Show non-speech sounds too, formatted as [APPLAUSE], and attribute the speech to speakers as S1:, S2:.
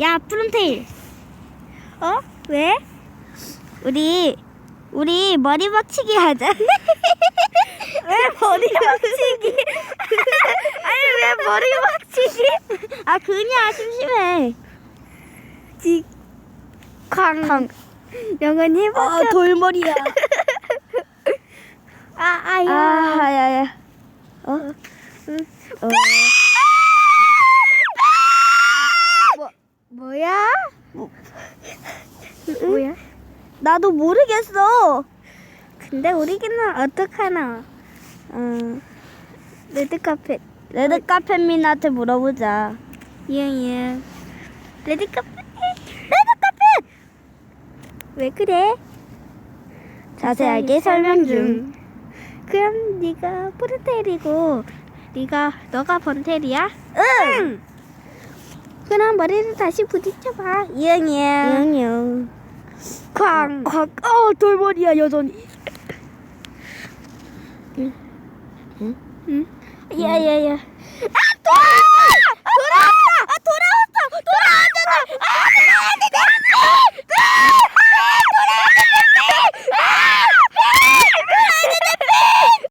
S1: 야, 푸른테일. 어? 왜? 우리, 우리 머리 박치기 하자. [LAUGHS] 왜 머리 박치기? [LAUGHS] 아니, 왜 머리 박치기? 아, 그냥 심심해. 지, 광. 영원히 해볼까?
S2: 아 돌머리야. [LAUGHS]
S1: 아, 아야.
S2: 아 야야. 어? 어.
S1: 뭐야? 뭐야?
S2: 나도 모르겠어.
S1: 근데 우리는 어떡하나? 어, 레드카펫.
S2: 레드 카페민한테 물어보자.
S1: 이응, 레드카펫. 레드카펫! 왜 그래?
S2: 자세하게 설명 중.
S1: 그럼 네가 푸르텔이고 네가 너가 번텔이야?
S2: 응.
S1: 그럼 머리를 다시 부딪혀봐. 이응이야.
S2: 응응.
S1: 쾅.
S2: 콱. 어 돌머리야 여전히.
S1: 야야야. 아돌